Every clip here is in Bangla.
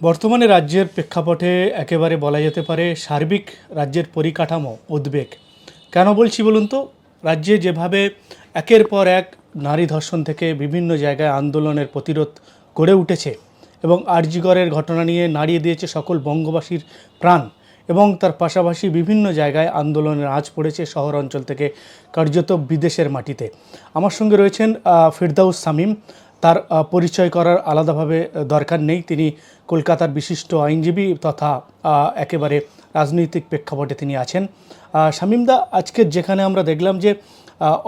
বর্তমানে রাজ্যের প্রেক্ষাপটে একেবারে বলা যেতে পারে সার্বিক রাজ্যের পরিকাঠামো উদ্বেগ। কেন বলছি বলুন তো? রাজ্যে যেভাবে একের পর এক নারী ধর্ষণ থেকে বিভিন্ন জায়গায় আন্দোলনের প্রতিরোধ গড়ে উঠেছে এবং আরজিগড়ের ঘটনা নিয়ে নাড়িয়ে দিয়েছে সকল বঙ্গবাসীর প্রাণ এবং তার পাশাপাশি বিভিন্ন জায়গায় আন্দোলনের আঁচ পড়েছে শহর অঞ্চল থেকে কার্যত বিদেশের মাটিতে। আমার সঙ্গে রয়েছেন ফিরদাউস সামিম তার পরিচয় করার আলাদাভাবে দরকার নেই। তিনি কলকাতার বিশিষ্ট আইনজীবী তথা একেবারে রাজনৈতিক প্রেক্ষাপটে তিনি আছেন। শামীমদা আজকের যেখানে আমরা দেখলাম যে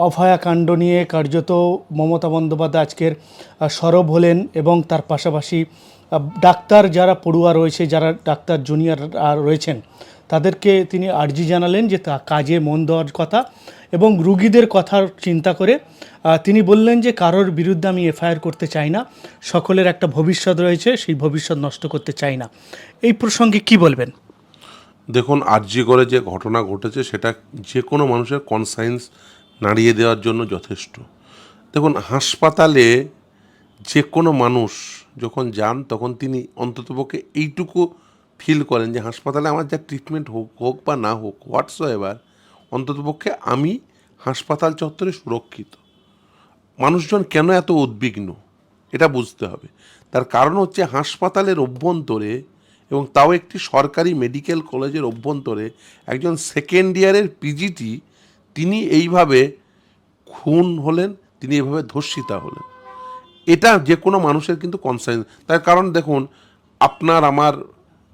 অভয়াকাণ্ড নিয়ে কার্যত মমতা বন্দ্যোপাধ্যায় আজকের সরব হলেন এবং তার পাশাপাশি ডাক্তার যারা পড়ুয়া রয়েছে, যারা ডাক্তার জুনিয়র রয়েছেন, তাদেরকে তিনি আর্জি জানালেন যে তা কাজে মন দেওয়ার কথা। এবং রুগীদের কথার চিন্তা করে তিনি বললেন যে কারোর বিরুদ্ধে আমি এফআইআর করতে চাই না, সকলের একটা ভবিষ্যৎ রয়েছে, সেই ভবিষ্যৎ নষ্ট করতে চাই না। এই প্রসঙ্গে কি বলবেন? দেখুন আরজি করে যে ঘটনা ঘটেছে, সেটা যে কোনো মানুষের কনসাইন্স নাড়িয়ে দেওয়ার জন্য যথেষ্ট। দেখুন, হাসপাতালে যে কোনো মানুষ যখন যান, তখন তিনি অন্ততপক্ষে এইটুকু ফিল করেন যে হাসপাতালে আমার যা ট্রিটমেন্ট হোক হোক বা না হোক হোয়াটস এভার অন্ততপক্ষে আমি হাসপাতাল চত্বরে সুরক্ষিত। মানুষজন কেন এত উদ্বিগ্ন? এটা বুঝতে হবে। তার কারণ হচ্ছে হাসপাতালের অভ্যন্তরে এবং তাও একটি সরকারি মেডিকেল কলেজের অভ্যন্তরে একজন সেকেন্ড ইয়ারের পিজিটি, তিনি এইভাবে খুন হলেন, তিনি এইভাবে ধর্ষিতা হলেন। এটা যে কোনো মানুষের কিন্তু কনসার্ন তার কারণ দেখুন, আপনার, আমার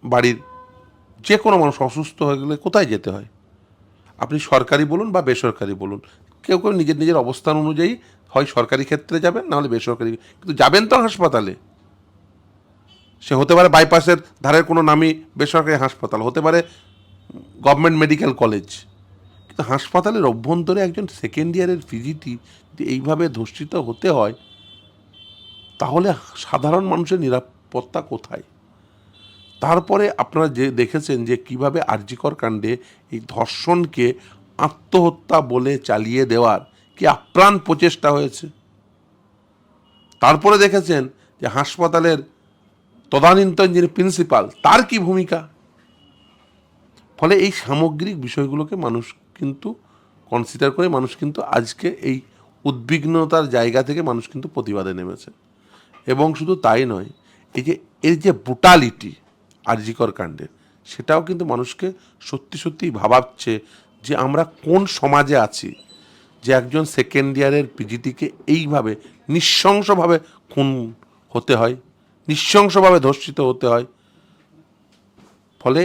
বাড়ির যে কোনো মানুষ অসুস্থ হয়ে গেলে কোথায় যেতে হয়? আপনি সরকারি বলুন বা বেসরকারি বলুন, কেউ কেউ নিজের নিজের অবস্থান অনুযায়ী হয় সরকারি ক্ষেত্রে যাবেন নাহলে বেসরকারি। কিন্তু যাবেন তো হাসপাতালে। সে হতে পারে বাইপাসের ধারের কোনো নামি বেসরকারি হাসপাতাল, হতে পারে গভর্নমেন্ট মেডিকেল কলেজ। কিন্তু হাসপাতালের অভ্যন্তরে একজন সেকেন্ড ইয়ারের ফিজিটি যদি এইভাবে ধর্ষিত হতে হয়, তাহলে সাধারণ মানুষের নিরাপত্তা কোথায়? তারপরে আপনারা যে দেখেছেন যে কীভাবে আরজিকর কাণ্ডে এই ধর্ষণকে আত্মহত্যা বলে চালিয়ে দেওয়ার কি আপ্রাণ প্রচেষ্টা হয়েছে? তারপরে দেখেছেন যে হাসপাতালের তদানীন্তন যিনি প্রিন্সিপাল, তার কি ভূমিকা? ফলে এই সামগ্রিক বিষয়গুলোকে মানুষ কিন্তু কনসিডার করে মানুষ কিন্তু আজকে এই উদ্বিগ্নতার জায়গা থেকে মানুষ কিন্তু প্রতিবাদে নেমেছে। এবং শুধু তাই নয়, এই যে এর যে ব্রুটালিটি আরজিকর কাণ্ডের সেটাও কিন্তু মানুষকে সত্যি সত্যি ভাবাচ্ছে যে আমরা কোন সমাজে আছি যে একজন সেকেন্ড ইয়ারের পিজিটিকে এইভাবে নৃশংসভাবে খুন হতে হয়, নৃশংসভাবে ধর্ষিত হতে হয়। ফলে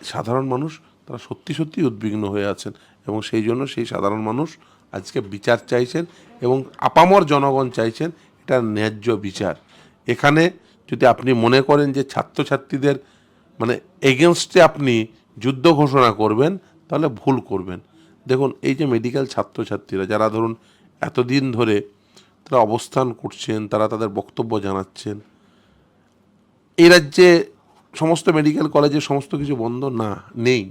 সাধারণ মানুষ তারা সত্যি সত্যি উদ্বিগ্ন হয়ে আছেন এবং সেই জন্য সেই সাধারণ মানুষ আজকে বিচার চাইছেন এবং আপামর জনগণ চাইছেন এটা ন্যায্য বিচার। এখানে যদি আপনি মনে করেন যে ছাত্রছাত্রীদের মানে এগেনস্টে আপনি যুদ্ধ ঘোষণা করবেন, তাহলে ভুল করবেন। দেখুন, এই যে মেডিকেল ছাত্রছাত্রীরা, যারা ধরুন এতদিন ধরে তারা অবস্থান করছেন, তারা তাদের বক্তব্য জানাচ্ছেন, এই রাজ্যে সমস্ত মেডিকেল কলেজে সমস্ত কিছু বন্ধ? না, নেই।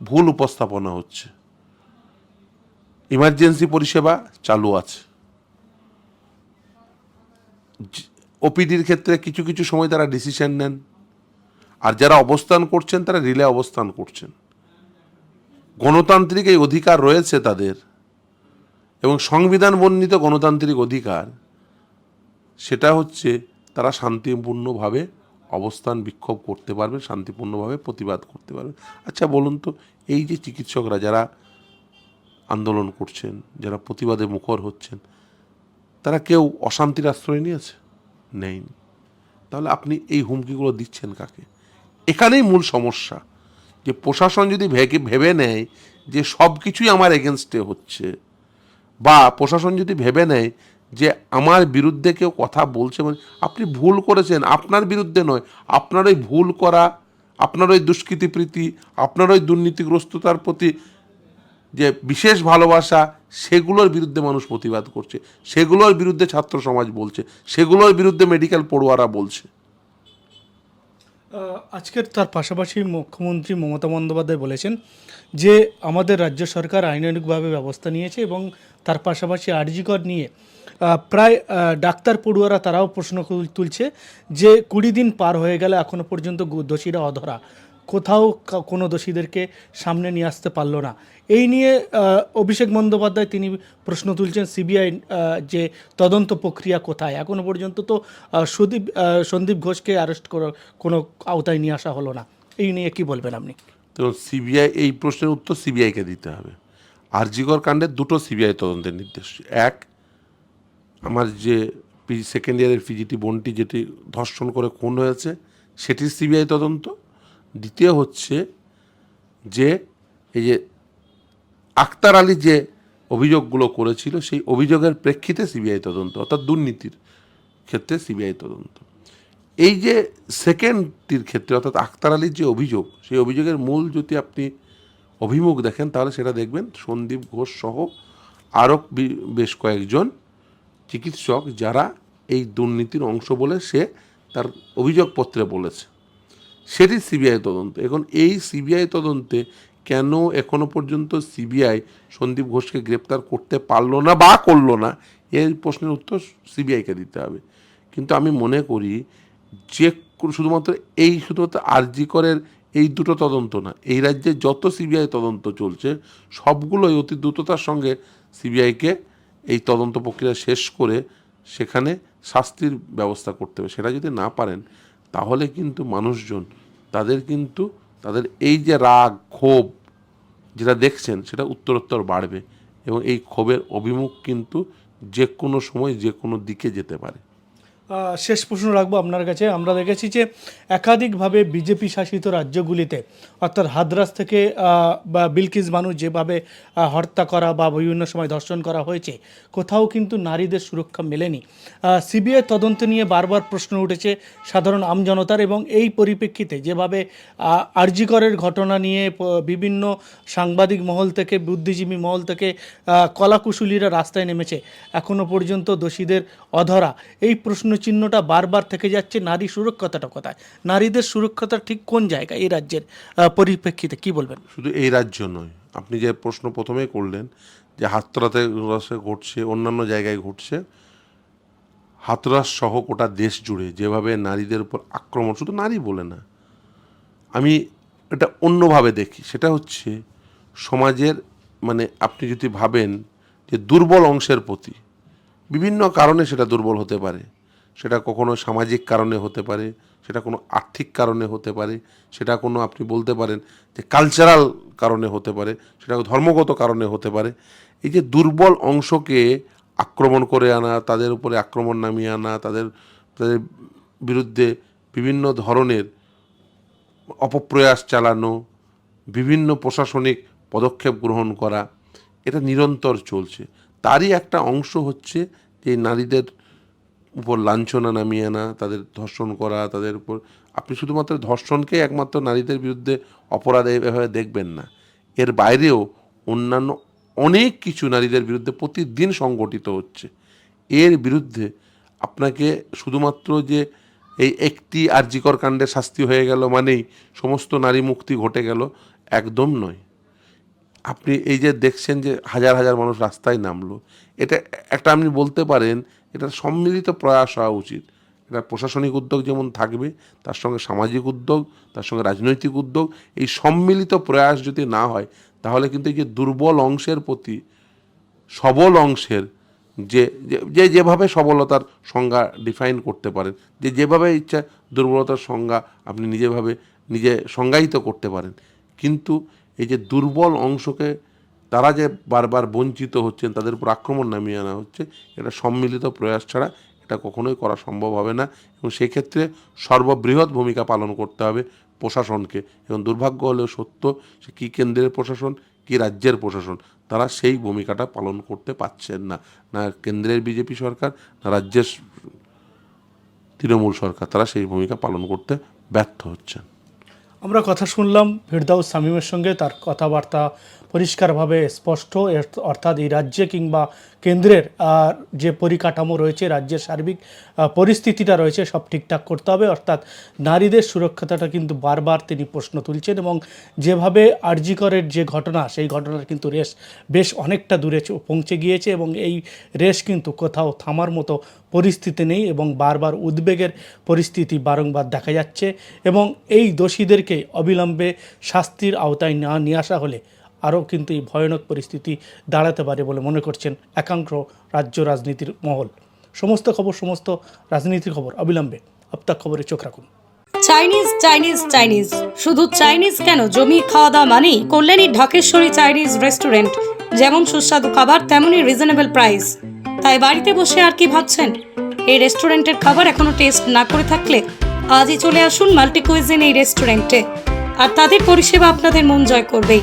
ভুল উপস্থাপনা হচ্ছে। ইমার্জেন্সি পরিষেবা চালু আছে। ওপিডির ক্ষেত্রে কিছু কিছু সময় তারা ডিসিশন নেন। যারা অবস্থান করছেন, তারা রিলে অবস্থান করছেন। গণতান্ত্রিক এই অধিকার রয়েছে তাদের, এবং সংবিধান বর্ণিত গণতান্ত্রিক অধিকার, সেটা হচ্ছে তারা শান্তিপূর্ণভাবে অবস্থান বিক্ষোভ করতে পারবে, শান্তিপূর্ণভাবে প্রতিবাদ করতে পারবে। আচ্ছা বলুন তো, এই যে চিকিৎসকরা যারা আন্দোলন করছেন, যারা প্রতিবাদে মুখর হচ্ছেন, তারা কেউ অশান্তির আশ্রয় নিয়েছে? নেয়নি তাহলে আপনি এই হুমকিগুলো দিচ্ছেন কাকে? এখানেই মূল সমস্যা, যে প্রশাসন যদি ভেগে, ভেবে নেয় যে সব কিছুই আমার এগেনস্টে হচ্ছে, বা প্রশাসন যদি ভেবে নেয় যে আমার বিরুদ্ধে কেউ কথা বলছে মানে আপনি ভুল করেছেন, আপনার বিরুদ্ধে নয়, আপনার ওই ভুল করা, আপনার ওই দুষ্কৃতিপ্রীতি আপনার ওই দুর্নীতিগ্রস্ততার প্রতি যে বিশেষ ভালোবাসা, সেগুলোর বিরুদ্ধে মানুষ প্রতিবাদ করছে, সেগুলোর বিরুদ্ধে ছাত্র সমাজ বলছে, সেগুলোর বিরুদ্ধে মেডিকেল পড়ুয়ারা বলছে। আজকের তার পাশাপাশি মুখ্যমন্ত্রী মমতা বন্দ্যোপাধ্যায় বলেছেন যে আমাদের রাজ্য সরকার আইনানুগভাবে ব্যবস্থা নিয়েছে এবং তার পাশাপাশি আরজিকর নিয়ে প্রায় ডাক্তার পড়ুয়ারা তারাও প্রশ্ন তুলছে যে কুড়ি দিন পার হয়ে গেলে এখনও পর্যন্ত দোষীরা অধরা। কোথাও কোনো দোষীদেরকে সামনে নিয়ে আসতে পারল না। এই নিয়ে অভিষেক বন্দ্যোপাধ্যায় তিনি প্রশ্ন তুলছেন সিবিআই যে তদন্ত প্রক্রিয়া কোথায়। এখনও পর্যন্ত তো সুদীপ সন্দীপ ঘোষকে অ্যারেস্ট কোনো আওতায় নিয়ে আসা হলো না। এই নিয়ে কি বলবেন আপনি? তো সিবিআই, এই প্রশ্নের উত্তর সিবিআইকে দিতে হবে। আরজিকর কাণ্ডের দুটো সিবিআই তদন্তের নির্দেশ। এক, আমার যে সেকেন্ড ইয়ারের পিজিটি বোনটি যেটি ধর্ষণ করে খুন হয়েছে, সেটির সিবিআই তদন্ত। দ্বিতীয় হচ্ছে যে এই যে আক্তার আলী যে অভিযোগগুলো করেছিল, সেই অভিযোগের প্রেক্ষিতে সিবিআই তদন্ত, অর্থাৎ দুর্নীতির ক্ষেত্রে সিবিআই তদন্ত। এই যে সেকেন্ডটির ক্ষেত্রে, অর্থাৎ আক্তার আলীর যে অভিযোগ, সেই অভিযোগের মূল যদি আপনি অভিমুখ দেখেন, তাহলে সেটা দেখবেন সন্দীপ ঘোষ সহ আরও বেশ কয়েকজন চিকিৎসক যারা এই দুর্নীতির অংশ বলে সে তার অভিযোগপত্রে বলেছে। সেটি সিবিআই তদন্ত। এখন এই সিবিআই তদন্তে কেন এখনও পর্যন্ত সিবিআই সন্দীপ ঘোষকে গ্রেপ্তার করতে পারল না বা করল না, এই প্রশ্নের উত্তর সিবিআইকে দিতে হবে। কিন্তু আমি মনে করি যে শুধুমাত্র এই শুধুমাত্র আরজি করের এই দুটো তদন্ত না, এই রাজ্যে যত সিবিআই তদন্ত চলছে, সবগুলোই অতি দ্রুততার সঙ্গে সিবিআইকে এই তদন্ত প্রক্রিয়া শেষ করে সেখানে শাস্তির ব্যবস্থা করতে হবে। সেটা যদি না পারেন, তাহলে কিন্তু মানুষজন তাদের কিন্তু তাদের এই যে রাগ, ক্ষোভ যেটা দেখছেন, সেটা উত্তরোত্তর বাড়বে এবং এই ক্ষোভের অভিমুখ কিন্তু যে কোনো সময় যে কোনো দিকে যেতে পারে। শেষ প্রশ্ন রাখব আপনার কাছে। আমরা দেখেছি যে একাধিকভাবে বিজেপি শাসিত রাজ্যগুলিতে, অর্থাৎ হাদরাস থেকে বা বিলকিস মানুষ যেভাবে হত্যা করা বা বিভিন্ন সময় ধর্ষণ করা হয়েছে, কোথাও কিন্তু নারীদের সুরক্ষা মেলেনি। সিবিআই তদন্ত নিয়ে বারবার প্রশ্ন উঠেছে সাধারণ আমজনতার এবং এই পরিপ্রেক্ষিতে যেভাবে আরজিকরের ঘটনা নিয়ে বিভিন্ন সাংবাদিক মহল থেকে, বুদ্ধিজীবী মহল থেকে কলাকুশলীরা রাস্তায় নেমেছে। এখনও পর্যন্ত দোষীদের অধরা। এই প্রশ্নচিহ্নটা বারবার থেকে যাচ্ছে নারী সুরক্ষতাটা কোথায়? নারীদের সুরক্ষতা ঠিক কোন জায়গায়? এই রাজ্যের পরিপ্রেক্ষিতে কি বলবেন? শুধু এই রাজ্য নয়। আপনি যে প্রশ্ন প্রথমেই করলেন যে হাতরাতে ঘটছে, অন্যান্য জায়গায় ঘটছে, হাতরাস সহ গোটা দেশ জুড়ে যেভাবে নারীদের উপর আক্রমণ, শুধু নারী বলে না, আমি এটা অন্যভাবে দেখি। সেটা হচ্ছে সমাজের মানে আপনি যদি ভাবেন যে দুর্বল অংশের প্রতি বিভিন্ন কারণে সেটা দুর্বল হতে পারে সেটা কখনো সামাজিক কারণে হতে পারে, সেটা কোনো আর্থিক কারণে হতে পারে, সেটা কোনো আপনি বলতে পারেন যে কালচারাল কারণে হতে পারে, সেটা ধর্মগত কারণে হতে পারে। এই যে দুর্বল অংশকে আক্রমণ করে আনা, তাদের উপরে আক্রমণ নামিয়ে আনা, তাদের তাদের বিরুদ্ধে বিভিন্ন ধরনের অপপ্রয়াস চালানো, বিভিন্ন প্রশাসনিক পদক্ষেপ গ্রহণ করা, এটা নিরন্তর চলছে। তারই একটা অংশ হচ্ছে যে নারীদের উপর লাঞ্ছনা নামিয়ে আনা, তাদের ধর্ষণ করা, তাদের উপর আপনি শুধুমাত্র ধর্ষণকে একমাত্র নারীদের বিরুদ্ধে অপরাধ এভাবে দেখবেন না। এর বাইরেও অন্যান্য অনেক কিছু নারীদের বিরুদ্ধে প্রতিদিন সংগঠিত হচ্ছে। এর বিরুদ্ধে আপনাকে শুধুমাত্র যে এই একটি আর্জিকর কাণ্ডের শাস্তি হয়ে গেল মানেই সমস্ত নারী মুক্তি ঘটে গেল, একদম নয়। আপনি এই যে দেখছেন যে হাজার হাজার মানুষ রাস্তায় নামলো, এটা একটা আপনি বলতে পারেন এটা সম্মিলিত প্রয়াস হওয়া উচিত। এটা প্রশাসনিক উদ্যোগ যেমন থাকবে, তার সঙ্গে সামাজিক উদ্যোগ, তার সঙ্গে রাজনৈতিক উদ্যোগ, এই সম্মিলিত প্রয়াস যদি না হয়, তাহলে কিন্তু এই যে দুর্বল অংশের প্রতি, সবল অংশের যে, যে- যেভাবে সবলতার সংজ্ঞা ডিফাইন করতে পারেন, যে যেভাবে ইচ্ছা দুর্বলতার সংজ্ঞা আপনি নিজেভাবে, নিজে সংজ্ঞায়িত করতে পারেন। কিন্তু এই যে দুর্বল অংশকে তারা যে বারবার বঞ্চিত হচ্ছেন, তাদের উপর আক্রমণ নামিয়ে আনা হচ্ছে, এটা সম্মিলিত প্রয়াস ছাড়া এটা কখনোই করা সম্ভব হবে না এবং সেক্ষেত্রে সর্ববৃহৎ ভূমিকা পালন করতে হবে প্রশাসনকে। এবং দুর্ভাগ্য হলেও সত্য, সে কী কেন্দ্রের প্রশাসন, কি রাজ্যের প্রশাসন, তারা সেই ভূমিকাটা পালন করতে পারছেন না। না কেন্দ্রের বিজেপি সরকার, না রাজ্যের তৃণমূল সরকার, তারা সেই ভূমিকা পালন করতে ব্যর্থ হচ্ছেন। আমরা কথা শুনলাম ফিরদাউস সামিমের সঙ্গে, তার কথাবার্তা পরিষ্কারভাবে স্পষ্ট অর্থাৎ এই রাজ্যে কিংবা কেন্দ্রের যে পরিকাঠামো রয়েছে, রাজ্যের সার্বিক পরিস্থিতিটা রয়েছে, সব ঠিকঠাক করতে হবে। অর্থাৎ নারীদের সুরক্ষাটা কিন্তু বারবার তিনি প্রশ্ন তুলছেন এবং যেভাবে আরজিকরের যে ঘটনা, সেই ঘটনার কিন্তু রেশ বেশ অনেকটা দূরে পৌঁছে গিয়েছে এবং এই রেশ কিন্তু কোথাও থামার মতো পরিস্থিতি নেই এবং বারবার উদ্বেগের পরিস্থিতি বারংবার দেখা যাচ্ছে এবং এই দোষীদেরকে অবিলম্বে শাস্তির আওতায় না নিয়ে আসা হলে আরও কিন্তু এই ভয়ানক পরিস্থিতি দাঁড়াতে পারে বলে মনে করছেন একাংশ রাজ্য রাজনীতির মহল। সমস্ত খবর, সমস্ত রাজনীতির খবর অবিলম্বে আপতাক খবরে চোখ রাখুন। Chinese Chinese Chinese. শুধু চাইনিজ কেন? জমি খাওয়া দাওয়া মানেই কল্যাণী, ঢাকেশ্বরী চাইনিজ রেস্টুরেন্ট। যেমন সুস্বাদু খাবার, তেমনই রিজনেবল প্রাইস তাই বাড়িতে বসে আর কি ভাবছেন? এই রেস্টুরেন্টের খাবার এখনও টেস্ট না করে থাকলে আজই চলে আসুন মাল্টি কুইজিন এই রেস্টুরেন্টে। আর তাদের পরিষেবা আপনাদের মন জয় করবেই।